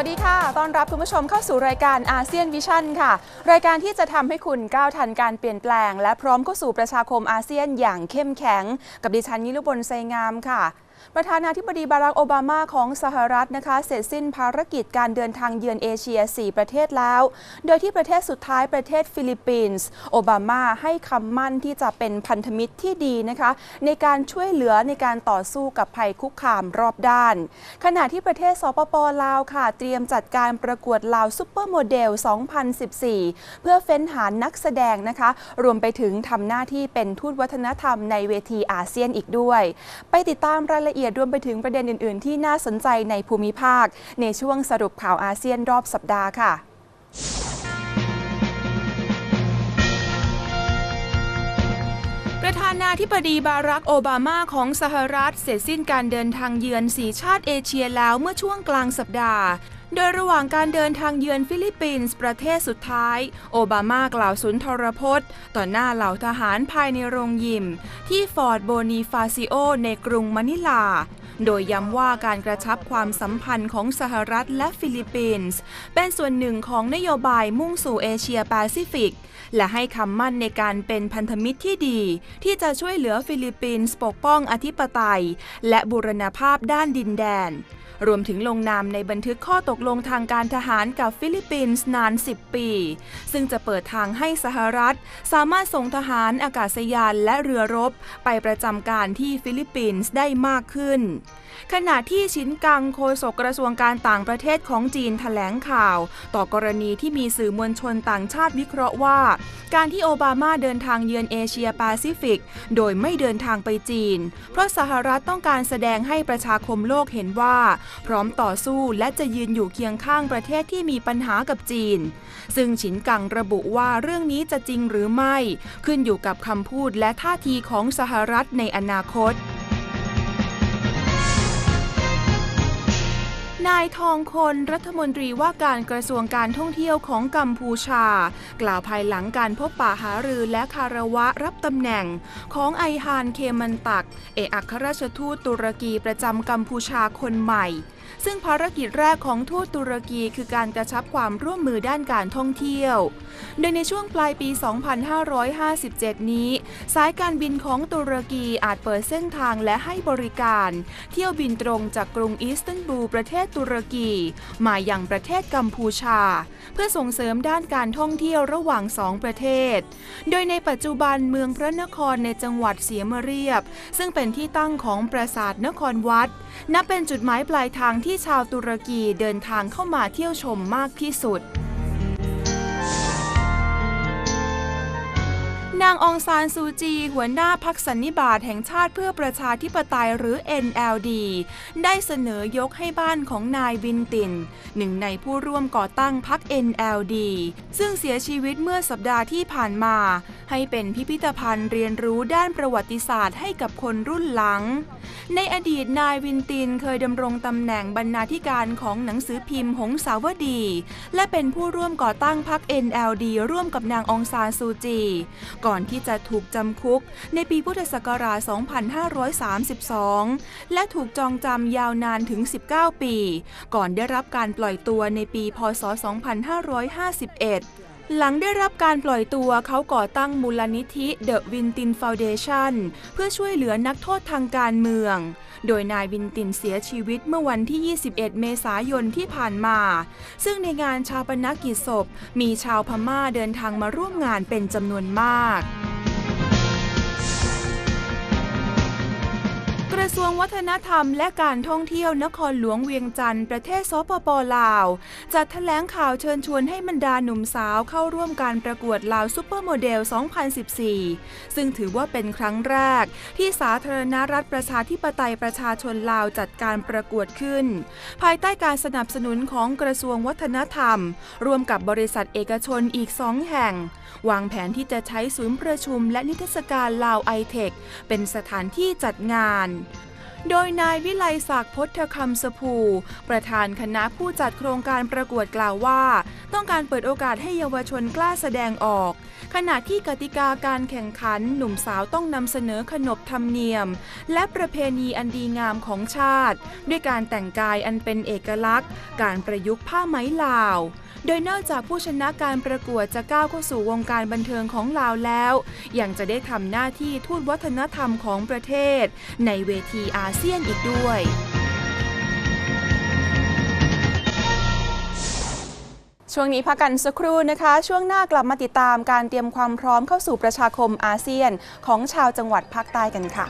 วัสดีค่ะ ต้อนรับคุณผู้ชมเข้าสู่รายการอาเซียนวิชั่นค่ะ รายการที่จะทำให้คุณก้าวทันการเปลี่ยนแปลง และพร้อมเข้าสู่ประชาคมอาเซียนอย่างเข้มแข็ง กับดิฉันนิรุบลไซงามค่ะ ประธานาธิบดีบารักโอบามาของสหรัฐนะคะ เสร็จสิ้นภารกิจการเดินทางเยือนเอเชีย 4 ประเทศแล้ว โดยที่ประเทศสุดท้ายประเทศฟิลิปปินส์โอบามาให้คำมั่นที่จะเป็นพันธมิตรที่ดีนะคะ ในการช่วยเหลือในการต่อสู้กับภัยคุกคามรอบด้าน ขณะที่ประเทศสปปลาวค่ะ เตรียมจัดการประกวดลาวซุปเปอร์โมเดล 2014 เพื่อเฟ้นหานักแสดงนะคะ รวมไปถึงทำหน้าที่เป็นทูตวัฒนธรรมในเวทีอาเซียนอีกด้วย ไปติดตามรายละละเอียดรวมไปถึงประเด็นอื่น ๆ ที่น่าสนใจในภูมิภาค ในช่วงสรุปข่าวอาเซียนรอบสัปดาห์ค่ะ ประธานาธิบดีบารักโอบามาของสหรัฐเสร็จสิ้นการเดินทางเยือนสีชาติเอเชียแล้วเมื่อช่วงกลางสัปดาห์ โดยระหว่างการเดินทางเยือนฟิลิปปินส์ประเทศสุดท้าย โอบามากล่าวสุนทรพจน์ ต่อหน้าเหล่าทหารภายในโรงยิม ที่ฟอร์ดโบนีฟาซิโอในกรุงมะนิลา โดยย้ำว่าการกระชับความสัมพันธ์ของสหรัฐและฟิลิปปินส์เป็นส่วนหนึ่งของนโยบายมุ่งสู่เอเชียแปซิฟิก และให้คำมั่นในการเป็นพันธมิตรที่ดี ที่จะช่วยเหลือฟิลิปปินส์ปกป้องอธิปไตย และบูรณภาพด้านดินแดน รวมถึงลงนามในบันทึกข้อตกลงทางการทหารกับฟิลิปปินส์นาน 10 ปี ซึ่งจะเปิดทางให้สหรัฐ สามารถส่งทหารอากาศยานและเรือรบ ไปประจำการที่ฟิลิปปินส์ได้มากขึ้น ขณะที่ชินกังโฆษกกระทรวงการต่างประเทศของจีนแถลงข่าว ต่อกรณีที่มีสื่อมวลชนต่างชาติวิเคราะห์ว่า การที่โอบามาเดินทางเยือนเอเชียแปซิฟิก โดยไม่เดินทางไปจีน เพราะสหรัฐต้องการแสดงให้ประชาคมโลกเห็นว่าพร้อมต่อสู้และจะยืนอยู่เคียงข้างประเทศที่มีปัญหากับจีน ซึ่งฉินกังระบุว่าเรื่องนี้จะจริงหรือไม่ ขึ้นอยู่กับคำพูดและท่าทีของสหรัฐในอนาคต นายทองคนรัฐมนตรีว่าการกระทรวงการท่องเที่ยวของกัมพูชา กล่าวภายหลังการพบป่าหารือและคารวะรับตำแหน่ง ของไอฮานเคมันตัก เอกอัครราชทูตตุรกีประจำกัมพูชาคนใหม่ ซึ่งภารกิจแรกของทูตตุรกีคือการกระชับความร่วมมือด้านการท่องเที่ยว โดยในช่วงปลายปี 2557 นี้ สายการบินของตุรกีอาจเปิดเส้นทางและให้บริการ เที่ยวบินตรงจากกรุงอิสตันบูลประเทศตุรกีมาอยังประเทศกัมพูชา เพื่อส่งเสริมด้านการท่องเที่ยวระหว่างสองประเทศ โดยในปัจจุบันเมืองพระนครในจังหวัดเสียมเรียบ ซึ่งเป็นที่ตั้งของปราสาทนครวัด นับเป็นจุดหมายปลายทางที่ชาวตุรกีเดินทางเข้ามาเที่ยวชมมากที่สุด นางองซานซูจี หัวหน้าพักสันนิบาตแห่งชาติเพื่อประชาธิปไตยหรือ NLD ได้เสนอยกให้บ้านของนายวินติน หนึ่งในผู้ร่วมก่อตั้งพัก NLD ซึ่งเสียชีวิตเมื่อสัปดาห์ที่ผ่านมา ให้เป็นพิพิธภัณฑ์เรียนรู้ด้านประวัติศาสตร์ให้กับคนรุ่นหลัง ในอดีตนายวินตินเคยดำรงตำแหน่งบรรณาธิการของหนังสือพิมพ์หงสาวดี และเป็นผู้ร่วมก่อตั้งพรรค NLD ร่วมกับนางองซานซูจีก่อนที่จะถูกจำคุกในปีพุทธศักราช 2532 และถูกจองจำยาวนานถึง 19 ปี ก่อนได้รับการปล่อยตัวในปี พศ 2551หลังได้รับการปล่อยตัวเขาก่อตั้งมูลนิธิ The Wintin Foundation เพื่อช่วยเหลือนักโทษทางการเมือง โดยนายวินตินเสียชีวิตเมื่อวันที่ 21 เมษายนที่ผ่านมา ซึ่งในงานชาปนกิจศพ มีชาวพม่าเดินทางมาร่วมงานเป็นจำนวนมาก ระทรวงวัฒนธรรมและการท่องเที่ยวนครหลวงเวียงจันทร์ประเทศสปปลาว จัดแถลงข่าวเชิญชวนให้บรรดาหนุ่มสาวเข้าร่วมการประกวดลาวซุปเปอร์โมเดล 2014 ซึ่งถือว่าเป็นครั้งแรก ที่สาธารณรัฐประชาธิปไตยประชาชนลาวจัดการประกวดขึ้น ภายใต้การสนับสนุนของกระทรวงวัฒนธรรม ร่วมกับบริษัทเอกชนอีกสองแห่ง วางแผนที่จะใช้ศูนย์ประชุมและนิทรรศการลาวไอเทคเป็นสถานที่จัดงาน โดยนายวิไลศักดิ์พจน์คำสภู ประธานคณะผู้จัดโครงการประกวดกล่าวว่า ต้องการเปิดโอกาสให้เยาวชนกล้าแสดงออก ขณะที่กติกาการแข่งขันหนุ่มสาวต้องนำเสนอขนบธรรมเนียม และประเพณีอันดีงามของชาติ ด้วยการแต่งกายอันเป็นเอกลักษณ์ การประยุกต์ผ้าไหมลาว โดยนอกจากผู้ชนะการประกวดจะก้าวเข้าสู่วงการบันเทิงของลาวแล้วยังจะได้ทำหน้าที่ทูตวัฒนธรรมของประเทศ ในเวทีอาเซียนอีกด้วย ช่วงนี้พักกันสักครู่นะคะ ช่วงหน้ากลับมาติดตามการเตรียมความพร้อมเข้าสู่ประชาคมอาเซียน ของชาวจังหวัดภาคใต้กันค่ะ